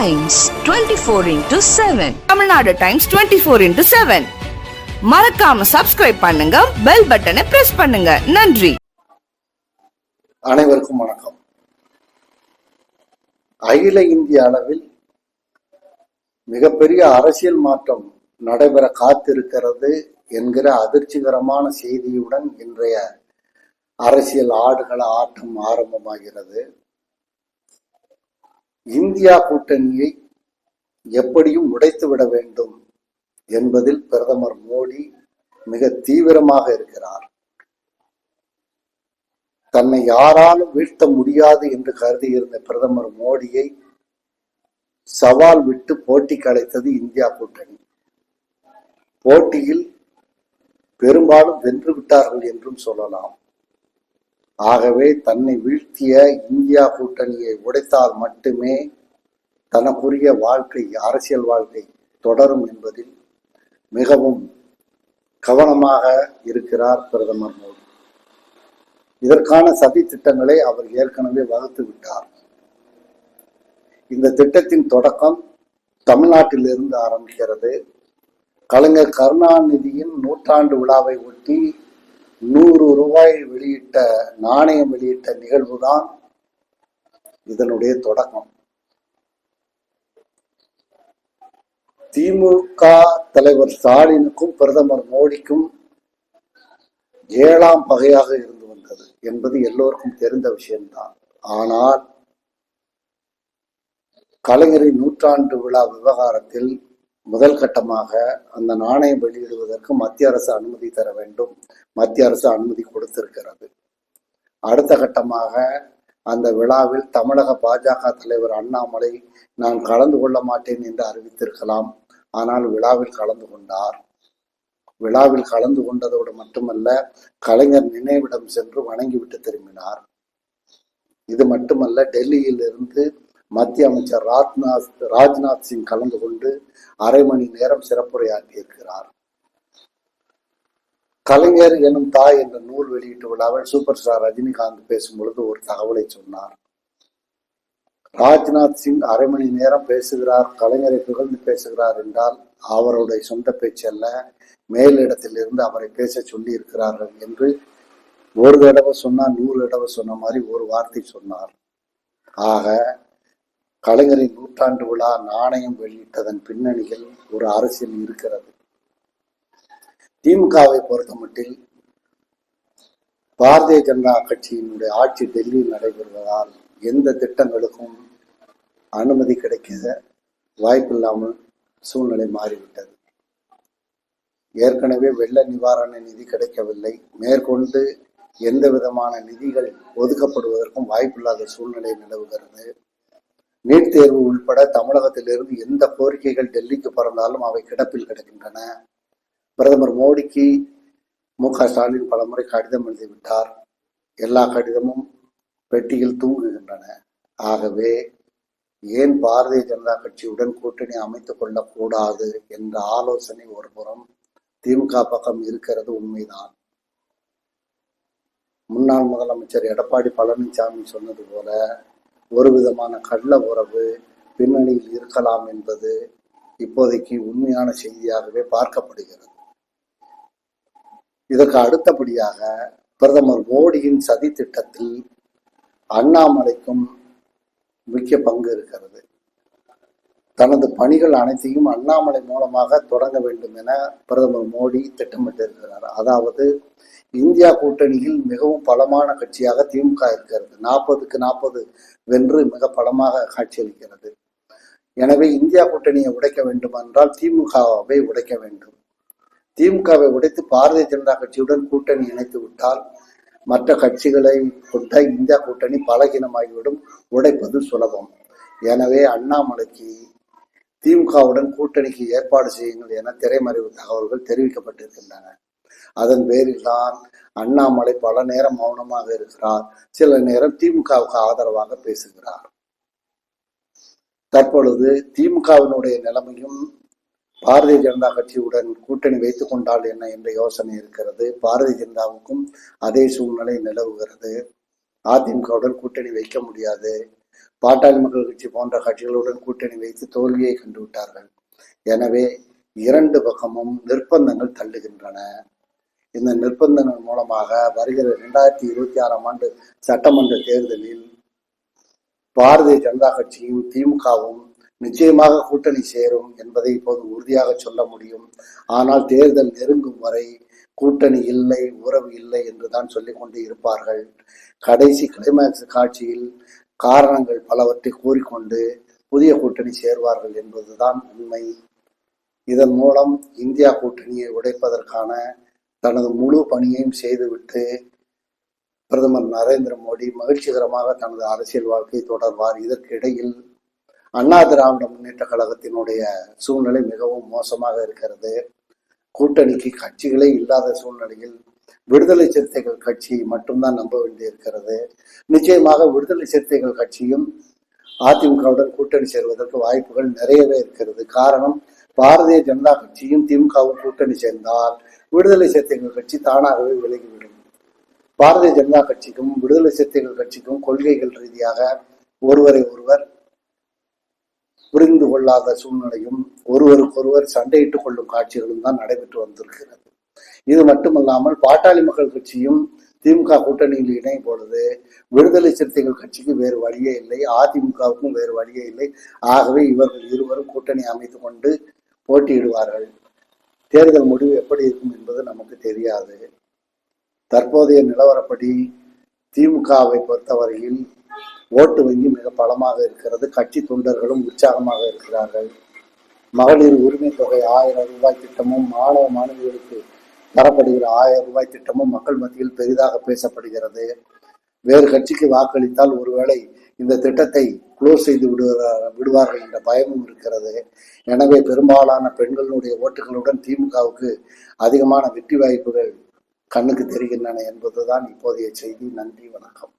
Times twenty four into seven Tamil Nadu Times twenty four into seven மறக்காம subscribe பண்ணுங்க bell பட்டனை press பண்ணுங்க. நன்றி. அனைவருக்கும் வணக்கம். அகில இந்திய அளவில் மிகப்பெரிய அரசியல் மாற்றம் நடைபெற காத்திருக்கிறது என்கிற அதிர்ச்சிகரமான செய்தியுடன் இன்றைய அரசியல் ஆடுகள ஆட்டம் ஆரம்பமாகிறது. இந்தியா கூட்டணியை எப்படியும் உடைத்து விட வேண்டும் என்பதில் பிரதமர் மோடி மிக தீவிரமாக இருக்கிறார். தன்னை யாராலும் வீழ்த்த முடியாது என்று கருதியிருந்த பிரதமர் மோடியை சவால் விட்டு போட்டி கலைத்தது இந்தியா கூட்டணி. போட்டியில் பெரும்பாலும் வென்று விட்டார்கள் என்றும் சொல்லலாம். ஆகவே தன்னை வீழ்த்திய இந்தியா கூட்டணியை உடைத்தால் மட்டுமே தனக்குரிய வாழ்க்கை அரசியல் வாழ்க்கை தொடரும் என்பதில் மிகவும் கவனமாக இருக்கிறார் பிரதமர் மோடி. இதற்கான சதி திட்டங்களை அவர் ஏற்கனவே வகுத்து விட்டார். இந்த திட்டத்தின் தொடக்கம் தமிழ்நாட்டிலிருந்து ஆரம்பிக்கிறது. கலைஞர் கருணாநிதியின் நூற்றாண்டு விழாவை ஒட்டி நூறு ரூபாய் வெளியிட்ட நாணயம் வெளியிட்ட நிகழ்வு தான் இதனுடைய தொடக்கம். திமுக தலைவர் ஸ்டாலினுக்கும் பிரதமர் மோடிக்கும் ஏழாம் பகையாக இருந்து வந்தது என்பது எல்லோருக்கும் தெரிந்த விஷயம்தான். ஆனால் கலைஞரின் நூற்றாண்டு விழா விவகாரத்தில் முதல் கட்டமாக அந்த நாணயம் வெளியிடுவதற்கு மத்திய அரசு அனுமதி தர வேண்டும். மத்திய அரசு அனுமதி கொடுத்திருக்கிறது. அடுத்த கட்டமாக அந்த விழாவில் தமிழக பாஜக தலைவர் அண்ணாமலை நான் கலந்து கொள்ள மாட்டேன் என்று அறிவித்திருக்கலாம். ஆனால் விழாவில் கலந்து கொண்டார். விழாவில் கலந்து கொண்டதோடு மட்டுமல்ல கலைஞர் நினைவிடம் சென்று வணங்கிவிட்டு திரும்பினார். இது மட்டுமல்ல டெல்லியில் இருந்து மத்திய அமைச்சர் ராஜ்நாத் ராஜ்நாத் சிங் கலந்து கொண்டு அரை மணி நேரம் சிறப்புரையாற்றியிருக்கிறார். கலைஞர் எனும் தாய் என்ற நூல் வெளியீட்டு விழாவில் சூப்பர் ஸ்டார் ரஜினிகாந்த் பேசும் பொழுது ஒரு தகவலை சொன்னார். ராஜ்நாத் சிங் அரை மணி நேரம் பேசுகிறார் கலைஞரை புகழ்ந்து பேசுகிறார் என்றால் அவருடைய சொந்த பேச்சல்ல மேலிடத்தில் இருந்து அவரை பேச சொல்லி இருக்கிறார்கள் என்று ஒரு தடவை சொன்னார் நூறு தடவை சொன்ன மாதிரி ஒரு வார்த்தை சொன்னார். ஆக கலைஞரின் நூற்றாண்டு விழா நாணயம் வெளியிட்டதன் பின்னணியில் ஒரு அரசியல் இருக்கிறது. திமுகவை பொறுத்தமட்டில் பாரதிய ஜனதா கட்சியினுடைய ஆட்சி டெல்லியில் நடைபெறுவதால் எந்த திட்டங்களுக்கும் அனுமதி கிடைக்க வாய்ப்பில்லாமல் சூழ்நிலை மாறிவிட்டது. ஏற்கனவே வெள்ள நிவாரண நிதி கிடைக்கவில்லை. மேற்கொண்டு எந்த விதமான நிதிகள் ஒதுக்கப்படுவதற்கும் வாய்ப்பில்லாத சூழ்நிலை நிலவுகிறது. நீட் தேர்வு உள்பட தமிழகத்திலிருந்து எந்த கோரிக்கைகள் டெல்லிக்கு பிறந்தாலும் அவை கிடப்பில் கிடக்கின்றன. பிரதமர் மோடிக்கு மு க ஸ்டாலின் பலமுறை கடிதம் எழுதிவிட்டார். எல்லா கடிதமும் பெட்டியில் தூங்குகின்றன. ஆகவே ஏன் பாரதிய ஜனதா கட்சியுடன் கூட்டணி அமைத்துக் கொள்ளக்கூடாது என்ற ஆலோசனை ஒருபுறம் திமுக பக்கம் இருக்கிறது உண்மைதான். முன்னாள் முதலமைச்சர் எடப்பாடி பழனிசாமி சொன்னது போல ஒரு விதமான கள்ள உறவு பின்னணியில் இருக்கலாம் என்பது இப்போதைக்கு உண்மையான செய்தியாகவே பார்க்கப்படுகிறது. இதற்கு அடுத்தபடியாக பிரதமர் மோடியின் சதி திட்டத்தில் அண்ணாமலைக்கும் முக்கிய பங்கு இருக்கிறது. தனது பணிகள் அனைத்தையும் அண்ணாமலை மூலமாக தொடங்க வேண்டும் என பிரதமர் மோடி திட்டமிட்டிருக்கிறார். அதாவது இந்தியா கூட்டணியில் மிகவும் பலமான கட்சியாக திமுக இருக்கிறது. நாற்பதுக்கு நாற்பது வென்று மிக பலமாக காட்சியளிக்கிறது. எனவே இந்தியா கூட்டணியை உடைக்க வேண்டும் என்றால் திமுகவை உடைக்க வேண்டும். திமுகவை உடைத்து பாரதிய ஜனதா கட்சியுடன் கூட்டணி இணைத்து விட்டால் மற்ற கட்சிகளை கொண்ட இந்தியா கூட்டணி பலகீனமாகிவிடும். உடைப்பது சுலபம். எனவே அண்ணாமலைக்கு திமுகவுடன் கூட்டணிக்கு ஏற்பாடு செய்யுங்கள் என திரைமறைவு தகவல்கள் தெரிவிக்கப்பட்டிருக்கின்றன. அதன் பேரில் தான் அண்ணாமலை பல நேரம் மௌனமாக இருக்கிறார். சில நேரம் திமுகவுக்கு ஆதரவாக பேசுகிறார். தற்பொழுது திமுகவினுடைய நிலைமையும் பாரதிய ஜனதா கட்சியுடன் கூட்டணி வைத்துக் கொண்டால் என்ன என்ற யோசனை இருக்கிறது. பாரதிய ஜனதாவுக்கும் அதே சூழ்நிலை நிலவுகிறது. அதிமுகவுடன் கூட்டணி வைக்க முடியாது. பாட்டாளி மக்கள் கட்சி போன்ற கட்சிகளுடன் கூட்டணி வைத்து தோல்வியை கண்டுவிட்டார்கள். எனவே இரண்டு பக்கமும் நிர்பந்தங்கள் தள்ளுகின்றன. இந்த நிர்பந்தங்கள் மூலமாக வருகிற இரண்டாயிரத்தி இருபத்தி ஆறாம் ஆண்டு சட்டமன்ற தேர்தலில் பாரதிய ஜனதா கட்சியும் திமுகவும் நிச்சயமாக கூட்டணி சேரும் என்பதை இப்போது உறுதியாக சொல்ல முடியும். ஆனால் தேர்தல் நெருங்கும் வரை கூட்டணி இல்லை உறவு இல்லை என்றுதான் சொல்லிக் கொண்டு இருப்பார்கள். கடைசி கிளைமேக்ஸ் காட்சியில் காரணங்கள் பலவற்றை கூறிக்கொண்டு புதிய கூட்டணி சேர்வார்கள் என்பதுதான் உண்மை. இதன் மூலம் இந்தியா கூட்டணியை உடைப்பதற்கான தனது முழு பணியையும் செய்துவிட்டு பிரதமர் நரேந்திர மோடி மகிழ்ச்சிகரமாக தனது அரசியல் வாழ்க்கை தொடர்வார். இதற்கு இடையில் அண்ணா திராவிட முன்னேற்ற கழகத்தினுடைய சூழ்நிலை மிகவும் மோசமாக இருக்கிறது. கூட்டணிக்கு கட்சிகளே இல்லாத சூழ்நிலையில் விடுதலை சிறுத்தைகள் கட்சியை மட்டும்தான் நம்ப வேண்டியிருக்கிறது நிச்சயமாக விடுதலை சிறுத்தைகள் கட்சியும் அதிமுகவுடன் கூட்டணி சேர்வதற்கு வாய்ப்புகள் நிறையவே இருக்கிறது. காரணம் பாரதிய ஜனதா கட்சியும் திமுகவும் கூட்டணி சேர்ந்தால் விடுதலை சிறுத்தைகள் கட்சி தானாகவே விலகிவிடும். பாரதிய ஜனதா கட்சிக்கும் விடுதலை சிறுத்தைகள் கட்சிக்கும் கொள்கைகள் ரீதியாக ஒருவரை ஒருவர் புரிந்து கொள்ளாத சூழ்நிலையும் ஒருவருக்கொருவர் சண்டையிட்டுக் கொள்ளும் காட்சிகளும் தான் நடைபெற்று வந்திருக்கிறது. இது மட்டுமல்லாமல் பாட்டாளி மக்கள் கட்சியும் திமுக கூட்டணியில் இணையும் பொழுது விடுதலை சிறுத்தைகள் கட்சிக்கு வேறு வழியே இல்லை அதிமுகவுக்கும் வேறு வழியே இல்லை. ஆகவே இவர்கள் இருவரும் கூட்டணி அமைத்து கொண்டு போட்டியிடுவார்கள். தேர்தல் முடிவு எப்படி இருக்கும் என்பது நமக்கு தெரியாது. தற்போதைய நிலவரப்படி திமுகவை பொறுத்தவரையில் ஓட்டு வங்கி மிக பலமாக இருக்கிறது. கட்சி தொண்டர்களும் உற்சாகமாக இருக்கிறார்கள். மகளிர் உரிமை தொகை ஆயிரம் ரூபாய் திட்டமும் மாணவ மாணவிகளுக்கு தரப்படுகிற ஆயிரம் ரூபாய் திட்டமும் மக்கள் மத்தியில் பெரிதாக பேசப்படுகிறது. வேறு கட்சிக்கு வாக்களித்தால் ஒருவேளை இந்த திட்டத்தை குளோஸ் செய்து விடுவார் விடுவார்கள் என்ற பயமும் இருக்கிறது. எனவே பெரும்பாலான பெண்களுடைய ஓட்டுகளுடன் திமுகவுக்கு அதிகமான வெற்றி வாய்ப்புகள் கண்ணுக்கு தெரிகின்றன என்பதுதான் இப்போதைய செய்தி. நன்றி வணக்கம்.